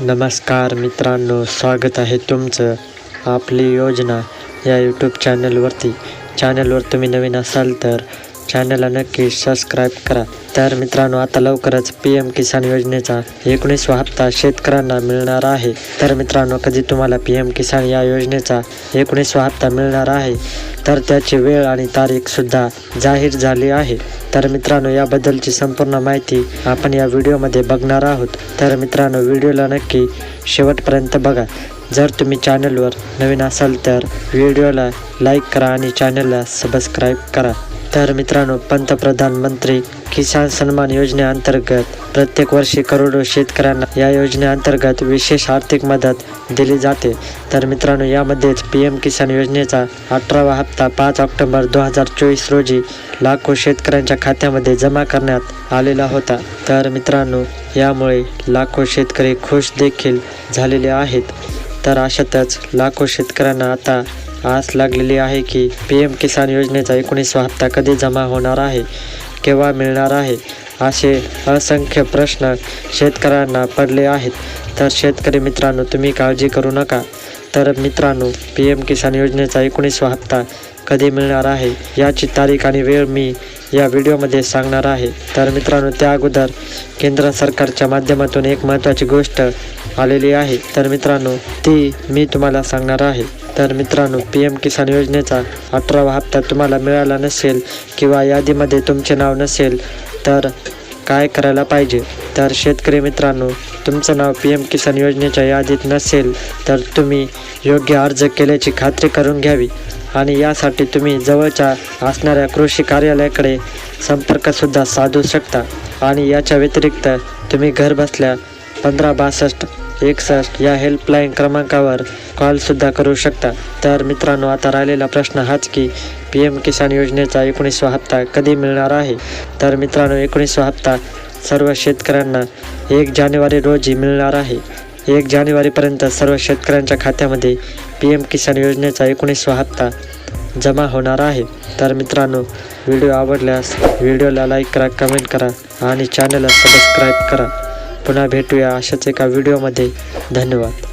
नमस्कार मित्रांनो स्वागत आहे तुमचं आपली योजना या यूट्यूब चॅनलवरती चॅनलवर तुम्ही नवीन असाल तर चॅनलला नक्की सबस्क्राईब करा. तर मित्रांनो आता लवकरच पी एम किसान योजनेचा एकोणीसवा हप्ता शेतकऱ्यांना मिळणार आहे. तर मित्रांनो कधी तुम्हाला पी एम किसान या योजनेचा एकोणीसवा हप्ता मिळणार आहे तर त्याची वेळ आणि तारीखसुद्धा जाहीर झाली आहे. तर मित्रांनो याबद्दलची संपूर्ण माहिती आपण या व्हिडिओमध्ये बघणार आहोत. तर मित्रांनो व्हिडिओला नक्की शेवटपर्यंत बघा. जर तुम्ही चॅनलवर नवीन असाल तर व्हिडिओला लाईक करा आणि चॅनलला सबस्क्राईब करा. तर मित्रांनो पंतप्रधान मंत्री किसान सन्मान योजनेअंतर्गत प्रत्येक वर्षी करोडो शेतकऱ्यांना या योजनेअंतर्गत विशेष आर्थिक मदत दिली जाते. तर मित्रांनो यामध्येच पी एम किसान योजनेचा अठरावा हप्ता पाच ऑक्टोबर दोन हजार चोवीस रोजी लाखो शेतकऱ्यांच्या खात्यामध्ये जमा करण्यात आलेला होता. तर मित्रांनो यामुळे लाखो शेतकरी खुश देखील झालेले आहेत. तर अशातच लाखो शेतकऱ्यांना आता आस लागलेली आहे की पी एम किसान योजनेचा एकोणीसवा हप्ता कधी जमा होणार आहे? केव्हा मिळणार आहे? असे असंख्य प्रश्न शेतकऱ्यांना पडले आहेत. तर शेतकरी मित्रांनो तुम्ही काळजी करू नका. तर मित्रांनो पी एम किसान योजनेचा एकोणीसवा हप्ता कधी मिळणार आहे? याची तारीख आणि वेळ मी या व्हिडिओमध्ये सांगणार आहे. तर मित्रांनो त्या अगोदर केंद्र सरकारच्या माध्यमातून एक महत्त्वाची गोष्ट आलेली आहे. तर मित्रांनो ती मी तुम्हाला सांगणार आहे. तर मित्रांनो पी एम किसान योजनेचा अठरावा हप्ता तुम्हाला मिळाला नसेल किंवा यादीमध्ये तुमचे नाव नसेल तर काय करायला पाहिजे? तर शेतकरी मित्रांनो तुमचं नाव पी एम किसान योजनेच्या यादीत नसेल तर तुम्ही योग्य अर्ज केल्याची खात्री करून घ्यावी. आणि यासाठी तुम्ही जवळच्या असणाऱ्या कृषी कार्यालयाकडे संपर्कसुद्धा साधू शकता. आणि याच्या व्यतिरिक्त तुम्ही घर बसल्या पंधरा बासष्ट एकसष्ट या हेल्पलाईन क्रमांकावर कॉलसुद्धा करू शकता. तर मित्रांनो आता राहिलेला प्रश्न हाच की पी एम किसान योजनेचा एकोणीसवा हप्ता कधी मिळणार आहे? तर मित्रांनो एकोणीसवा हप्ता सर्व शेतकऱ्यांना एक जानेवारी रोजी मिळणार आहे. एक जानेवारीपर्यंत सर्व शेतकऱ्यांच्या खात्यामध्ये पी एम किसान योजनेचा एकोणीसवा हप्ता जमा होणार आहे. तर मित्रांनो व्हिडिओ आवडल्यास व्हिडिओला लाईक करा कमेंट करा आणि चॅनलला सबस्क्राईब करा. पुन्हा भेटूया अशाच एका व्हिडिओमध्ये धन्यवाद.